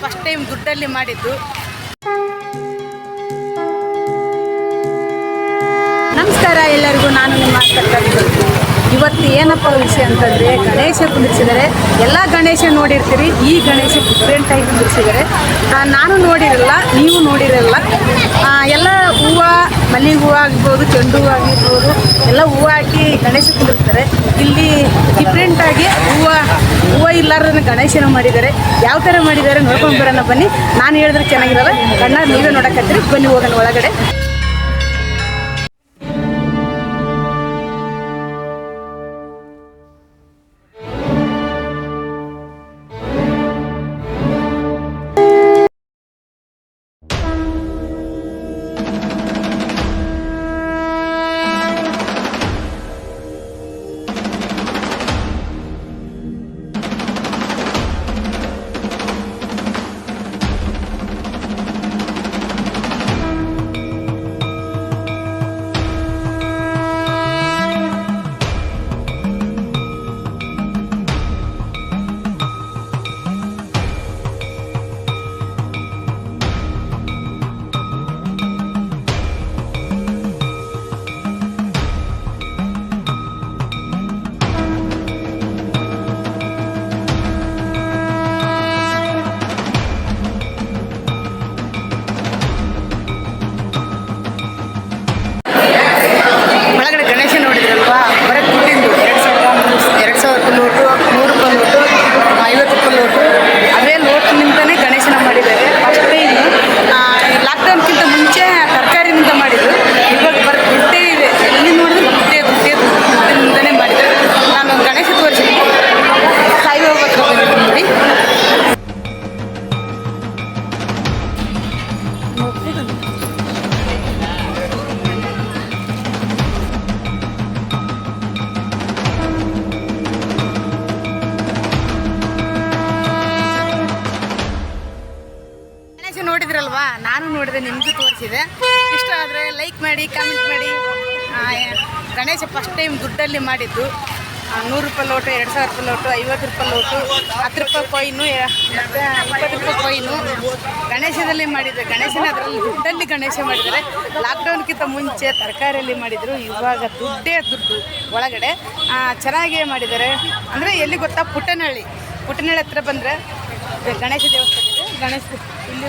First time ದುಡ್ಡಲ್ಲಿ ಮಾಡಿದ್ದು. ನಮಸ್ಕಾರ ಎಲ್ಲರಿಗೂ ನಾನು ನಿಮ್ಮ ಇವತ್ತು ಏನಪ್ಪ ವಿಷಯ ಅಂತಂದರೆ ಗಣೇಶ ಕುಂದಿರ್ಸಿದ್ದಾರೆ ಎಲ್ಲ ಗಣೇಶ ನೋಡಿರ್ತೀರಿ ಈ ಗಣೇಶ ಡಿಫ್ರೆಂಟಾಗಿ ಕುಂದಿರ್ಸಿದ್ದಾರೆ ಆ, ನಾನು ನೋಡಿರಲ್ಲ ನೀವು ನೋಡಿರಲ್ಲ. ಎಲ್ಲ ಮಲ್ಲಿಗೆ ಹೂವು ಆಗಿರ್ಬೋದು, ಚೆಂಡು ಹೂವು ಆಗಿರ್ಬೋದು, ಎಲ್ಲ ಹೂವು ಹಾಕಿ ಗಣೇಶ ಕುಂದಿರ್ತಾರೆ ಇಲ್ಲಿ ಡಿಫ್ರೆಂಟಾಗಿ ಹೂವು ಹೂವು ಇಲ್ಲಾರ್ದನ್ನ ಗಣೇಶನ ಮಾಡಿದ್ದಾರೆ. ಯಾವ ಥರ ಮಾಡಿದ್ದಾರೆ ನೋಡ್ಕೊಂಡು ಬರೋಣ ಬನ್ನಿ. ನಾನು ಹೇಳಿದ್ರೆ ಚೆನ್ನಾಗಿರಲ್ಲ. ಕಣ್ಣ ನೀವೇ ನೋಡಕತ್ತೀರಿ. ಬನ್ನಿ ಹೋಗೋಣ ಒಳಗಡೆ. ಗಣೇಶ ನೋಡಿದ್ರಲ್ವಾ ನಾನು ನೋಡಿದೆ, ನಿಮಗೂ ತೋರಿಸಿದೆ. ಇಷ್ಟ ಆದರೆ ಲೈಕ್ ಮಾಡಿ ಕಾಮೆಂಟ್ ಮಾಡಿ. ಗಣೇಶ ಫಸ್ಟ್ ಟೈಮ್ ದುಡ್ಡಲ್ಲಿ ಮಾಡಿದ್ದು. ನೂರು ರೂಪಾಯಿ ಲೋಟು, ಎರಡು ಸಾವಿರ ರೂಪಾಯಿ ಲೋಟು, ಐವತ್ತು ರೂಪಾಯಿ ಲೋಟು, ಹತ್ತು ರೂಪಾಯಿ ಕೊಯ್ನು ಮತ್ತು ಇಪ್ಪತ್ತು ರೂಪಾಯಿ ಕೊಯ್ನು ಗಣೇಶದಲ್ಲಿ ಮಾಡಿದ್ದಾರೆ ಗಣೇಶನ ಅದರಲ್ಲಿ ದುಡ್ಡಲ್ಲಿ ಗಣೇಶ ಮಾಡಿದ್ದಾರೆ. ಲಾಕ್ಡೌನ್ಗಿಂತ ಮುಂಚೆ ತರಕಾರಿಯಲ್ಲಿ ಮಾಡಿದರು, ಇವಾಗ ದುಡ್ಡೇ ದುಡ್ಡು ಒಳಗಡೆ. ಚೆನ್ನಾಗೇ ಮಾಡಿದ್ದಾರೆ. ಅಂದರೆ ಎಲ್ಲಿ ಗೊತ್ತಾ, ಪುಟ್ಟನಹಳ್ಳಿ. ಪುಟ್ಟನಹಳ್ಳಿ ಹತ್ರ ಬಂದರೆ ಗಣೇಶ ದೇವಸ್ಥಾನ ಇದೆ. ಗಣೇಶ ಇಲ್ಲಿ